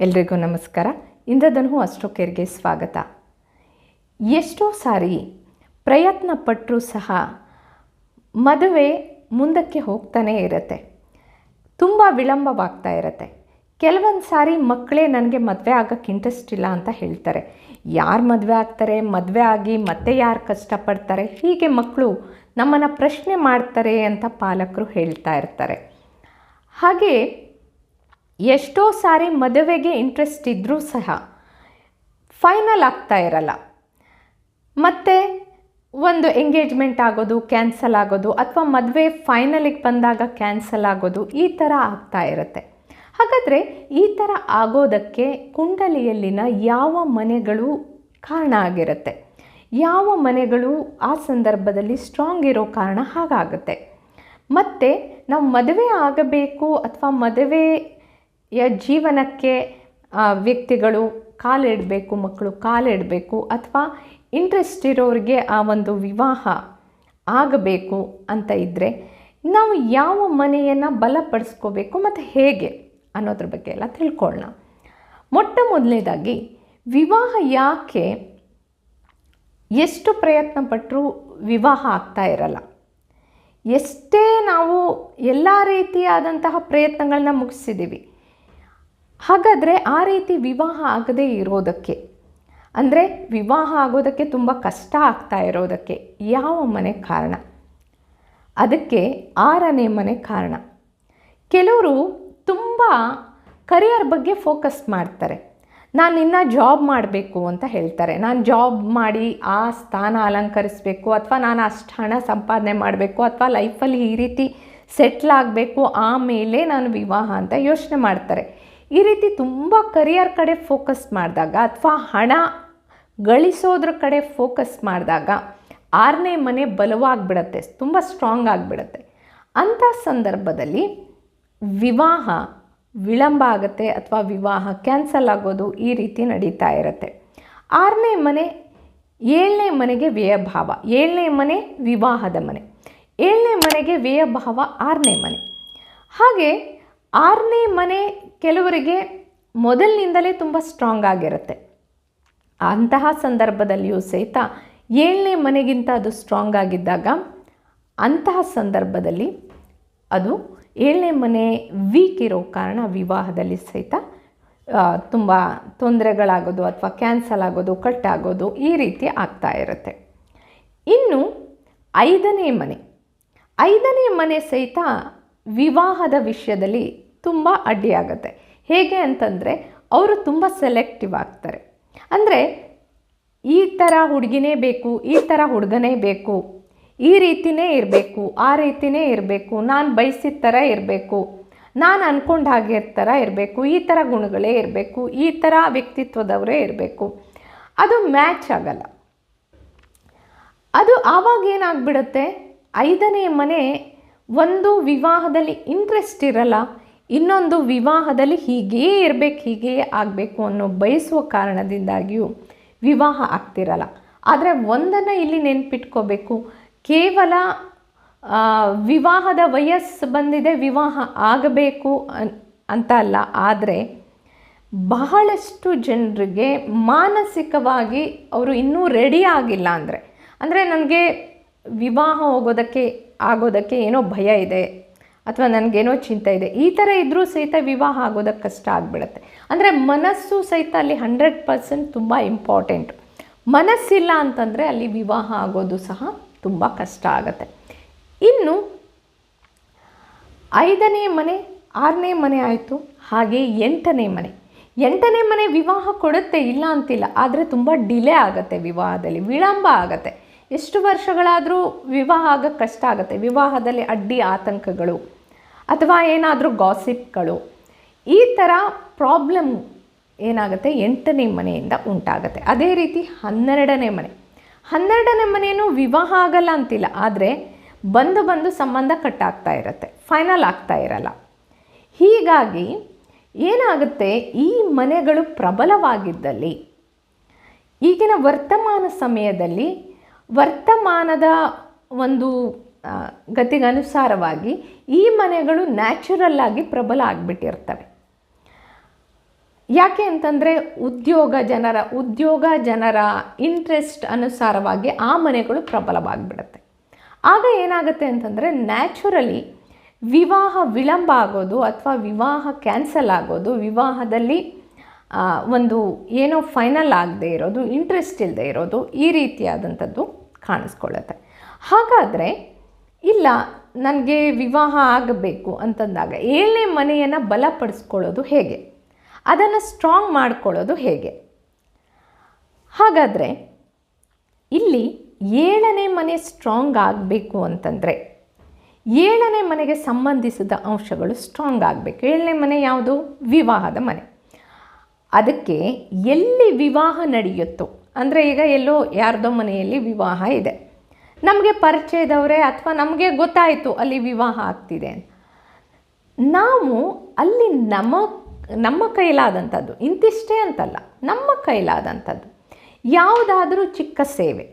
ಎಲ್ರಿಗೂ ನಮಸ್ಕಾರ. ಇಂದ್ರಧನು ಅಸ್ಟ್ರೋಕೇರ್ಗೆ ಸ್ವಾಗತ. ಎಷ್ಟೋ ಸಾರಿ ಪ್ರಯತ್ನ ಪಟ್ಟರೂ ಸಹ ಮದುವೆ ಮುಂದಕ್ಕೆ ಹೋಗ್ತಾನೇ ಇರುತ್ತೆ. ತುಂಬ ವಿಳಂಬವಾಗ್ತಾ ಇರುತ್ತೆ. ಕೆಲವೊಂದು ಸಾರಿ ಮಕ್ಕಳೇ ನನಗೆ ಮದುವೆ ಆಗೋಕ್ಕೆ ಇಂಟ್ರೆಸ್ಟ್ ಇಲ್ಲ ಅಂತ ಹೇಳ್ತಾರೆ. ಯಾರು ಮದುವೆ ಆಗ್ತಾರೆ, ಮದುವೆ ಆಗಿ ಮತ್ತೆ ಯಾರು ಕಷ್ಟಪಡ್ತಾರೆ, ಹೀಗೆ ಮಕ್ಕಳು ನಮ್ಮನ್ನು ಪ್ರಶ್ನೆ ಮಾಡ್ತಾರೆ ಅಂತ ಪಾಲಕರು ಹೇಳ್ತಾ ಇರ್ತಾರೆ. ಹಾಗೆ ಎಷ್ಟೋ ಸಾರಿ ಮದುವೆಗೆ ಇಂಟ್ರೆಸ್ಟ್ ಇದ್ದರೂ ಸಹ ಫೈನಲ್ ಆಗ್ತಾ ಇರಲ್ಲ. ಮತ್ತು ಒಂದು ಎಂಗೇಜ್ಮೆಂಟ್ ಆಗೋದು ಕ್ಯಾನ್ಸಲ್ ಆಗೋದು ಅಥವಾ ಮದುವೆ ಫೈನಲಿಗೆ ಬಂದಾಗ ಕ್ಯಾನ್ಸಲ್ ಆಗೋದು ಈ ಥರ ಆಗ್ತಾ ಇರುತ್ತೆ. ಹಾಗಾದರೆ ಈ ಥರ ಆಗೋದಕ್ಕೆ ಕುಂಡಲಿಯಲ್ಲಿನ ಯಾವ ಮನೆಗಳು ಕಾರಣ ಆಗಿರುತ್ತೆ? ಯಾವ ಮನೆಗಳು ಆ ಸಂದರ್ಭದಲ್ಲಿ ಸ್ಟ್ರಾಂಗ್ ಇರೋ ಕಾರಣ ಹಾಗಾಗುತ್ತೆ? ಮತ್ತು ನಾವು ಮದುವೆ ಆಗಬೇಕು ಅಥವಾ ಮದುವೆಯ ಜೀವನಕ್ಕೆ ವ್ಯಕ್ತಿಗಳು ಕಾಲಿಡಬೇಕು, ಮಕ್ಕಳು ಕಾಲಿಡಬೇಕು ಅಥವಾ ಇಂಟ್ರೆಸ್ಟ್ ಇರೋರಿಗೆ ಆ ಒಂದು ವಿವಾಹ ಆಗಬೇಕು ಅಂತ ಇದ್ದರೆ ನಾವು ಯಾವ ಮನೆಯನ್ನು ಬಲಪಡಿಸ್ಕೋಬೇಕು ಮತ್ತು ಹೇಗೆ ಅನ್ನೋದ್ರ ಬಗ್ಗೆ ಎಲ್ಲ ತಿಳ್ಕೊಳ್ಳೋಣ ಮೊಟ್ಟ ಮೊದಲನೇದಾಗಿ ವಿವಾಹ ಯಾಕೆ ಎಷ್ಟು ಪ್ರಯತ್ನ ಪಟ್ಟರೂ ವಿವಾಹ ಆಗ್ತಾ ಇರಲ್ಲ. ಎಷ್ಟೇ ನಾವು ಎಲ್ಲ ರೀತಿಯಾದಂತಹ ಪ್ರಯತ್ನಗಳನ್ನ ಮುಗಿಸಿದ್ದೀವಿ ಹಾಗಾದರೆ ಆ ರೀತಿ ವಿವಾಹ ಆಗದೇ ಇರೋದಕ್ಕೆ, ಅಂದರೆ ವಿವಾಹ ಆಗೋದಕ್ಕೆ ತುಂಬ ಕಷ್ಟ ಆಗ್ತಾ ಇರೋದಕ್ಕೆ ಯಾವ ಮನೆ ಕಾರಣ? ಅದಕ್ಕೆ ಆರನೇ ಮನೆ ಕಾರಣ. ಕೆಲವರು ತುಂಬ ಕರಿಯರ್ ಬಗ್ಗೆ ಫೋಕಸ್ ಮಾಡ್ತಾರೆ. ನಾನು ಇನ್ನು ಜಾಬ್ ಮಾಡಬೇಕು ಅಂತ ಹೇಳ್ತಾರೆ. ನಾನು ಜಾಬ್ ಮಾಡಿ ಆ ಸ್ಥಾನ ಅಲಂಕರಿಸಬೇಕು, ಅಥವಾ ನಾನು ಅಷ್ಟು ಹಣ ಸಂಪಾದನೆ ಮಾಡಬೇಕು, ಅಥವಾ ಲೈಫಲ್ಲಿ ಈ ರೀತಿ ಸೆಟ್ಲ್ ಆಗಬೇಕು, ಆಮೇಲೆ ನಾನು ವಿವಾಹ ಅಂತ ಯೋಚನೆ ಮಾಡ್ತಾರೆ. ಈ ರೀತಿ ತುಂಬ ಕರಿಯರ್ ಕಡೆ ಫೋಕಸ್ ಮಾಡಿದಾಗ ಅಥವಾ ಹಣ ಗಳಿಸೋದ್ರ ಕಡೆ ಫೋಕಸ್ ಮಾಡಿದಾಗ ಆರನೇ ಮನೆ ಬಲವಾಗಿಬಿಡತ್ತೆ, ತುಂಬ ಸ್ಟ್ರಾಂಗ್ ಆಗಿಬಿಡತ್ತೆ. ಅಂಥ ಸಂದರ್ಭದಲ್ಲಿ ವಿವಾಹ ವಿಳಂಬ ಆಗುತ್ತೆ ಅಥವಾ ವಿವಾಹ ಕ್ಯಾನ್ಸಲ್ ಆಗೋದು ಈ ರೀತಿ ನಡೀತಾ ಇರುತ್ತೆ. ಆರನೇ ಮನೆ, ಏಳನೇ ಮನೆಗೆ ವ್ಯಯಭಾವ, ಏಳನೇ ಮನೆ ವಿವಾಹದ ಮನೆ, ಏಳನೇ ಮನೆಗೆ ವ್ಯಯಭಾವ ಆರನೇ ಮನೆ. ಹಾಗೆ ಆರನೇ ಮನೆ ಕೆಲವರಿಗೆ ಮೊದಲಿನಿಂದಲೇ ತುಂಬ ಸ್ಟ್ರಾಂಗ್ ಆಗಿರುತ್ತೆ. ಅಂತಹ ಸಂದರ್ಭದಲ್ಲಿಯೂ ಸಹಿತ ಏಳನೇ ಮನೆಗಿಂತ ಅದು ಸ್ಟ್ರಾಂಗ್ ಆಗಿದ್ದಾಗ, ಅಂತಹ ಸಂದರ್ಭದಲ್ಲಿ ಅದು ಏಳನೇ ಮನೆ ವೀಕ್ ಇರೋ ಕಾರಣ ವಿವಾಹದಲ್ಲಿ ಸಹಿತ ತುಂಬ ತೊಂದರೆಗಳಾಗೋದು ಅಥವಾ ಕ್ಯಾನ್ಸಲ್ ಆಗೋದು ಕಟ್ ಆಗೋದು ಈ ರೀತಿ ಆಗ್ತಾ ಇರುತ್ತೆ. ಇನ್ನು ಐದನೇ ಮನೆ ಐದನೇ ಮನೆ ಸಹಿತ ವಿವಾಹದ ವಿಷಯದಲ್ಲಿ ತುಂಬ ಅಡ್ಡಿಯಾಗುತ್ತೆ. ಹೇಗೆ ಅಂತಂದರೆ, ಅವರು ತುಂಬ ಸೆಲೆಕ್ಟಿವ್ ಆಗ್ತಾರೆ. ಅಂದರೆ, ಈ ಥರ ಹುಡುಗಿನೇ ಬೇಕು, ಈ ಥರ ಹುಡುಗನೇ ಬೇಕು, ಈ ರೀತಿನೇ ಇರಬೇಕು, ಆ ರೀತಿನೇ ಇರಬೇಕು, ನಾನು ಬಯಸಿದ ಥರ ಇರಬೇಕು, ನಾನು ಅಂದ್ಕೊಂಡ ಹಾಗೆ ಥರ ಇರಬೇಕು, ಈ ಥರ ಗುಣಗಳೇ ಇರಬೇಕು, ಈ ಥರ ವ್ಯಕ್ತಿತ್ವದವರೇ ಇರಬೇಕು. ಅದು ಮ್ಯಾಚ್ ಆಗಲ್ಲ. ಅದು ಆವಾಗ ಏನಾಗ್ಬಿಡುತ್ತೆ? ಐದನೇ ಮನೆ ಒಂದು ವಿವಾಹದಲ್ಲಿ ಇಂಟ್ರೆಸ್ಟ್ ಇರಲ್ಲ, ಇನ್ನೊಂದು ವಿವಾಹದಲ್ಲಿ ಹೀಗೇ ಇರಬೇಕು, ಹೀಗೇ ಆಗಬೇಕು ಅನ್ನೋ ಬಯಸುವ ಕಾರಣದಿಂದಾಗಿಯೂ ವಿವಾಹ ಆಗ್ತಿರಲ್ಲ. ಆದರೆ ಒಂದನ್ನು ಇಲ್ಲಿ ನೆನ್ಪಿಟ್ಕೋಬೇಕು. ಕೇವಲ ವಿವಾಹದ ವಯಸ್ಸು ಬಂದಿದೆ, ವಿವಾಹ ಆಗಬೇಕು ಅಂತ ಅಲ್ಲ. ಆದರೆ ಬಹಳಷ್ಟು ಜನರಿಗೆ ಮಾನಸಿಕವಾಗಿ ಅವರು ಇನ್ನೂ ರೆಡಿ ಆಗಿಲ್ಲ ಅಂದರೆ. ಅಂದರೆ ನನಗೆ ವಿವಾಹ ಹೋಗೋದಕ್ಕೆ ಆಗೋದಕ್ಕೆ ಏನೋ ಭಯ ಇದೆ ಅಥವಾ ನನಗೇನೋ ಚಿಂತೆ ಇದೆ, ಈ ಥರ ಇದ್ದರೂ ಸಹಿತ ವಿವಾಹ ಆಗೋದಕ್ಕೆ ಕಷ್ಟ ಆಗಿಬಿಡುತ್ತೆ. ಅಂದರೆ ಮನಸ್ಸು ಸಹಿತ ಅಲ್ಲಿ ಹಂಡ್ರೆಡ್ ಪರ್ಸೆಂಟ್ ತುಂಬ ಇಂಪಾರ್ಟೆಂಟ್. ಮನಸ್ಸಿಲ್ಲ ಅಂತಂದರೆ ಅಲ್ಲಿ ವಿವಾಹ ಆಗೋದು ಸಹ ತುಂಬ ಕಷ್ಟ ಆಗುತ್ತೆ. ಇನ್ನು ಐದನೇ ಮನೆ, ಆರನೇ ಮನೆ ಆಯಿತು, ಹಾಗೆ ಎಂಟನೇ ಮನೆ. ಎಂಟನೇ ಮನೆ ವಿವಾಹ ಕೊಡುತ್ತೆ ಇಲ್ಲ ಅಂತಿಲ್ಲ, ಆದರೆ ತುಂಬ ಡಿಲೇ ಆಗುತ್ತೆ ವಿವಾಹದಲ್ಲಿ, ವಿಳಂಬ ಆಗುತ್ತೆ. ಎಷ್ಟು ವರ್ಷಗಳಾದರೂ ವಿವಾಹ ಆಗೋಕ್ಕೆ ಕಷ್ಟ ಆಗುತ್ತೆ. ವಿವಾಹದಲ್ಲಿ ಅಡ್ಡಿ ಆತಂಕಗಳು ಅಥವಾ ಏನಾದರೂ ಗಾಸಿಪ್ಗಳು ಈ ಥರ ಪ್ರಾಬ್ಲಮ್ ಏನಾಗುತ್ತೆ? ಎಂಟನೇ ಮನೆಯಿಂದ ಉಂಟಾಗುತ್ತೆ. ಅದೇ ರೀತಿ ಹನ್ನೆರಡನೇ ಮನೆ. ಹನ್ನೆರಡನೇ ಮನೆಯೂ ವಿವಾಹ ಆಗಲ್ಲ ಅಂತಿಲ್ಲ. ಆದರೆ ಬಂದು ಬಂದು ಸಂಬಂಧ ಕಟ್ಟಾಗ್ತಾ ಇರುತ್ತೆ. ಫೈನಲ್ ಆಗ್ತಾ ಇರಲ್ಲ. ಹೀಗಾಗಿ ಏನಾಗುತ್ತೆ? ಈ ಮನೆಗಳು ಪ್ರಬಲವಾಗಿದ್ದಲ್ಲಿ, ಈಗಿನ ವರ್ತಮಾನ ಸಮಯದಲ್ಲಿ ವರ್ತಮಾನದ ಒಂದು ಗತಿಗನುಸಾರವಾಗಿ ಈ ಮನೆಗಳು ನ್ಯಾಚುರಲ್ ಆಗಿ ಪ್ರಬಲ ಆಗಿಬಿಟ್ಟಿರ್ತವೆ. ಯಾಕೆ ಅಂತಂದರೆ ಉದ್ಯೋಗ ಜನರ ಉದ್ಯೋಗ ಜನರ ಇಂಟ್ರೆಸ್ಟ್ ಅನುಸಾರವಾಗಿ ಆ ಮನೆಗಳು ಪ್ರಬಲವಾಗಿಬಿಡುತ್ತೆ. ಆಗ ಏನಾಗುತ್ತೆ ಅಂತಂದರೆ ನ್ಯಾಚುರಲಿ ವಿವಾಹ ವಿಳಂಬ ಆಗೋದು ಅಥವಾ ವಿವಾಹ ಕ್ಯಾನ್ಸಲ್ ಆಗೋದು, ವಿವಾಹದಲ್ಲಿ ಒಂದು ಏನೋ ಫೈನಲ್ ಆಗದೆ ಇರೋದು ಇಂಟ್ರೆಸ್ಟ್ ಇಲ್ಲದೆ ಇರೋದು ಈ ರೀತಿಯಾದಂಥದ್ದು ಕಾಣಿಸ್ಕೊಳ್ಳುತ್ತೆ. ಹಾಗಾದರೆ ಇಲ್ಲ, ನನಗೆ ವಿವಾಹ ಆಗಬೇಕು ಅಂತಂದಾಗ ಏಳನೇ ಮನೆಯನ್ನು ಬಲಪಡಿಸ್ಕೊಳ್ಳೋದು ಹೇಗೆ? ಅದನ್ನು ಸ್ಟ್ರಾಂಗ್ ಮಾಡ್ಕೊಳ್ಳೋದು ಹೇಗೆ? ಹಾಗಾದರೆ ಇಲ್ಲಿ ಏಳನೇ ಮನೆ ಸ್ಟ್ರಾಂಗ್ ಆಗಬೇಕು ಅಂತಂದರೆ ಏಳನೇ ಮನೆಗೆ ಸಂಬಂಧಿಸಿದ ಅಂಶಗಳು ಸ್ಟ್ರಾಂಗ್ ಆಗಬೇಕು. ಏಳನೇ ಮನೆ ಯಾವುದು? ವಿವಾಹದ ಮನೆ. ಅದಕ್ಕೆ ಎಲ್ಲಿ ವಿವಾಹ ನಡೆಯುತ್ತೋ ಅಂದರೆ ಈಗ ಎಲ್ಲೋ ಯಾರ್ದೋ ಮನೆಯಲ್ಲಿ ವಿವಾಹ ಇದೆ. ನಮಗೆ ಪರಿಚಯದವರೇ ಅಥವಾ ನಮಗೆ ಗೊತ್ತಾಯಿತು ಅಲ್ಲಿ ವಿವಾಹ ಆಗ್ತಿದೆ ನಾವು ಅಲ್ಲಿ ನಮ್ಮ ನಮ್ಮ ಕೈಲಾದಂಥದ್ದು, ಇಂತಿಷ್ಟೇ ಅಂತಲ್ಲ, ನಮ್ಮ ಕೈಲಾದಂಥದ್ದು, ಯಾವುದಾದರೂ ಚಿಕ್ಕ ಸೇವೆ.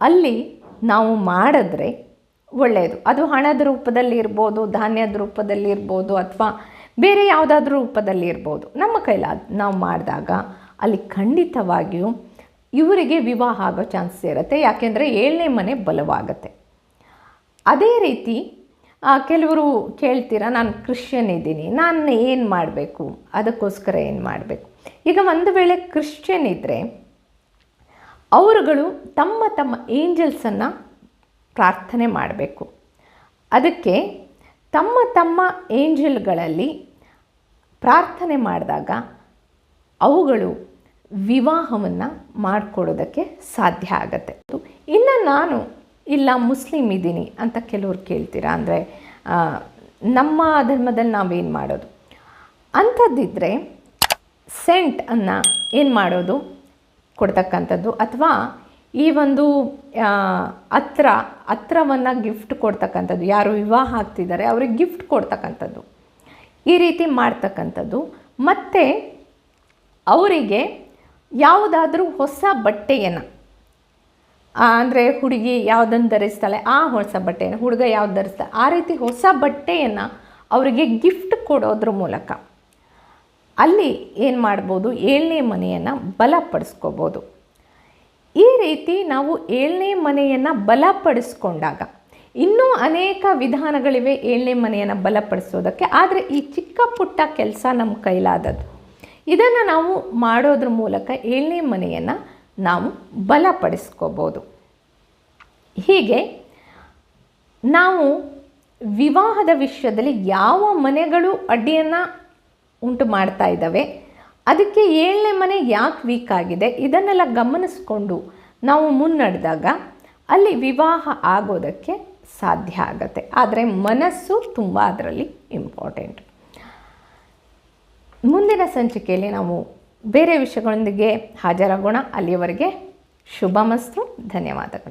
ಅಲ್ಲಿ ನಾವು ಮಾಡಿದ್ರೆ ಒಳ್ಳೆಯದು ಅದು ಹಣದ ರೂಪದಲ್ಲಿ ಇರ್ಬೋದು, ಧಾನ್ಯದ ರೂಪದಲ್ಲಿ ಇರ್ಬೋದು, ಅಥವಾ ಬೇರೆ ಯಾವುದಾದ್ರೂ ರೂಪದಲ್ಲಿ ಇರ್ಬೋದು. ನಮ್ಮ ಕೈಲಾದ, ನಾವು ಮಾಡಿದಾಗ ಅಲ್ಲಿ ಖಂಡಿತವಾಗಿಯೂ ಇವರಿಗೆ ವಿವಾಹ ಆಗೋ ಚಾನ್ಸಸ್ ಇರುತ್ತೆ. ಯಾಕೆಂದರೆ ಏಳನೇ ಮನೆ ಬಲವಾಗುತ್ತೆ. ಅದೇ ರೀತಿ ಕೆಲವರು ಕೇಳ್ತೀರ, ನಾನು ಕ್ರಿಶ್ಚಿಯನ್ ಇದ್ದೀನಿ, ನಾನು ಏನು ಮಾಡಬೇಕು? ಅದಕ್ಕೋಸ್ಕರ ಏನು ಮಾಡಬೇಕು? ಈಗ ಒಂದು ವೇಳೆ ಕ್ರಿಶ್ಚಿಯನ್ ಇದ್ದರೆ ಅವರುಗಳು ತಮ್ಮ ತಮ್ಮ ಏಂಜಲ್ಸನ್ನು ಪ್ರಾರ್ಥನೆ ಮಾಡಬೇಕು. ಅದಕ್ಕೆ ತಮ್ಮ ತಮ್ಮ ಏಂಜಲ್ಗಳಲ್ಲಿ ಪ್ರಾರ್ಥನೆ ಮಾಡಿದಾಗ, ಅವುಗಳು ವಿವಾಹವನ್ನು ಮಾಡಿಕೊಡೋದಕ್ಕೆ ಸಾಧ್ಯ ಆಗತ್ತೆ. ಇನ್ನು ನಾನು, ಇಲ್ಲ ಮುಸ್ಲಿಮ್ ಇದ್ದೀನಿ ಅಂತ ಕೆಲವ್ರು ಕೇಳ್ತೀರಾ ಅಂದರೆ ನಮ್ಮ ಧರ್ಮದಲ್ಲಿ ನಾವೇನು ಮಾಡೋದು? ಅಂಥದ್ದಿದ್ದರೆ ಸೆಂಟ್ ಅನ್ನು ಏನು ಮಾಡೋದು? ಕೊಡ್ತಕ್ಕಂಥದ್ದು ಅಥವಾ ಈ ಒಂದು ಹತ್ರ ಅತ್ರ ಅತ್ರವನ್ನು ಗಿಫ್ಟ್ ಕೊಡ್ತಕ್ಕಂಥದ್ದು, ಯಾರು ವಿವಾಹ ಆಗ್ತಿದ್ದಾರೆ ಅವ್ರಿಗೆ ಗಿಫ್ಟ್ ಕೊಡ್ತಕ್ಕಂಥದ್ದು. ಈ ರೀತಿ ಮಾಡ್ತಕ್ಕಂಥದ್ದು. ಮತ್ತು ಅವರಿಗೆ ಯಾವುದಾದ್ರೂ ಹೊಸ ಬಟ್ಟೆಯನ್ನು ಅಂದರೆ ಹುಡುಗಿ ಯಾವುದನ್ನು ಧರಿಸ್ತಾಳೆ, ಆ ಹೊಸ ಬಟ್ಟೆಯನ್ನು, ಹುಡುಗ ಯಾವ್ದು ಧರಿಸ್ತಾಳೆ, ಆ ರೀತಿ ಹೊಸ ಬಟ್ಟೆಯನ್ನು ಅವರಿಗೆ ಗಿಫ್ಟ್ ಕೊಡೋದ್ರ ಮೂಲಕ ಅಲ್ಲಿ ಏನು ಮಾಡ್ಬೋದು? ಏಳನೇ ಮನೆಯನ್ನು ಬಲಪಡಿಸ್ಕೋಬೋದು. ಈ ರೀತಿ ನಾವು ಏಳನೇ ಮನೆಯನ್ನು ಬಲಪಡಿಸ್ಕೊಂಡಾಗ ಇನ್ನೂ ಅನೇಕ ವಿಧಾನಗಳಿವೆ ಏಳನೇ ಮನೆಯನ್ನು ಬಲಪಡಿಸೋದಕ್ಕೆ. ಆದರೆ ಈ ಚಿಕ್ಕ ಪುಟ್ಟ ಕೆಲಸ ನಮ್ಮ ಕೈಲಾದದ್ದು. ಇದನ್ನು ನಾವು ಮಾಡೋದ್ರ ಮೂಲಕ ಏಳನೇ ಮನೆಯನ್ನು ನಾವು ಬಲಪಡಿಸ್ಕೋಬೋದು. ಹೀಗೆ ನಾವು ವಿವಾಹದ ವಿಷಯದಲ್ಲಿ ಯಾವ ಮನೆಗಳು ಅಡ್ಡಿಯನ್ನು ಉಂಟು ಮಾಡ್ತಾ ಇದ್ದಾವೆ, ಅದಕ್ಕೆ ಏಳನೇ ಮನೆ ಯಾಕೆ ವೀಕ್ ಆಗಿದೆ, ಇದನ್ನೆಲ್ಲ ಗಮನಿಸ್ಕೊಂಡು ನಾವು ಮುನ್ನಡೆದಾಗ ಅಲ್ಲಿ ವಿವಾಹ ಆಗೋದಕ್ಕೆ ಸಾಧ್ಯ ಆಗತ್ತೆ. ಆದರೆ ಮನಸ್ಸು ತುಂಬ ಅದರಲ್ಲಿ ಇಂಪಾರ್ಟೆಂಟ್ ಮುಂದಿನ ಸಂಚಿಕೆಯಲ್ಲಿ ನಾವು ಬೇರೆ ವಿಷಯಗಳೊಂದಿಗೆ ಹಾಜರಾಗೋಣ. ಅಲ್ಲಿಯವರೆಗೆ ಶುಭಮಸ್ತು. ಧನ್ಯವಾದಗಳು.